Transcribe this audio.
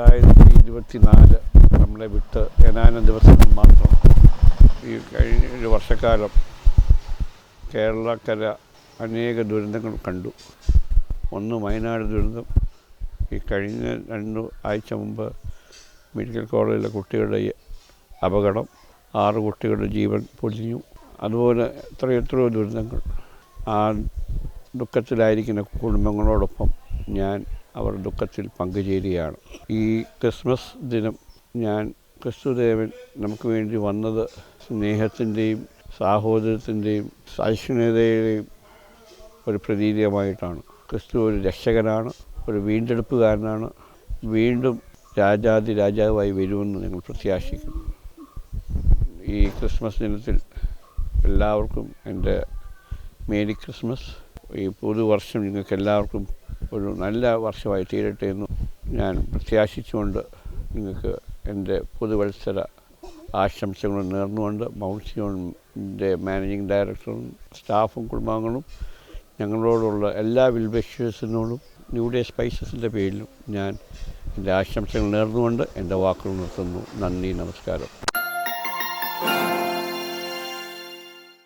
രണ്ടായിരത്തി ഇരുപത്തി നാല് നമ്മളെ വിട്ട് ഏതാനും ദിവസങ്ങൾ മാത്രം ഈ കഴിഞ്ഞ ഒരു വർഷക്കാലം കേരളക്കര അനേക ദുരന്തങ്ങൾ കണ്ടു. ഒന്ന് വയനാട് ദുരന്തം. ഈ കഴിഞ്ഞ രണ്ട് ആഴ്ച മുമ്പ് മെഡിക്കൽ കോളേജിലെ കുട്ടികളുടെ അപകടം. ആറ് കുട്ടികളുടെ ജീവൻ പൊലിഞ്ഞു. അതുപോലെ എത്രയോ എത്രയോ ദുരന്തങ്ങൾ. ആ ദുഃഖത്തിലായിരിക്കുന്ന കുടുംബങ്ങളോടൊപ്പം ഞാൻ അവർ ദുഃഖത്തിൽ പങ്കുചേരുകയാണ്. ഈ ക്രിസ്മസ് ദിനം ഞാൻ ക്രിസ്തുദേവൻ നമുക്ക് വേണ്ടി വന്നത് സ്നേഹത്തിന്റെയും സാഹോദര്യത്തിന്റെയും സഹിഷ്ണുതയുടെയും ഒരു പ്രതീകമായിട്ടാണ്. ക്രിസ്തു ഒരു രക്ഷകനാണ് ഒരു വീണ്ടെടുപ്പുകാരനാണ്. വീണ്ടും രാജാതി രാജാവായി വരുമെന്ന് ഞങ്ങൾ പ്രത്യാശിക്കുന്നു. ഈ ക്രിസ്മസ് ദിനത്തിൽ എല്ലാവർക്കും എന്റെ മേരി ക്രിസ്മസ്. ഈ പുതുവർഷം നിങ്ങൾക്ക് എല്ലാവർക്കും ഒരു നല്ല വർഷമായി തീരട്ടെ എന്ന് ഞാൻ പ്രത്യാശിച്ചുകൊണ്ട് നിങ്ങൾക്ക് എന്റെ പുതുവത്സര ആശംസകൾ നേർന്നുകൊണ്ട് മൗൺസിയോണിന്റെ മാനേജിംഗ് ഡയറക്ടറും സ്റ്റാഫും കുടുംബാംഗങ്ങളും ഞങ്ങളോടുള്ള എല്ലാ വിൽബഷേഴ്സിനോടും ന്യൂ ഡേ സ്പൈസസിന്റെ പേരിലും ഞാൻ എന്റെ ആശംസകൾ നേർന്നുകൊണ്ട് എന്റെ വാക്കുകൾ നിർത്തുന്നു. നന്ദി നമസ്കാരം.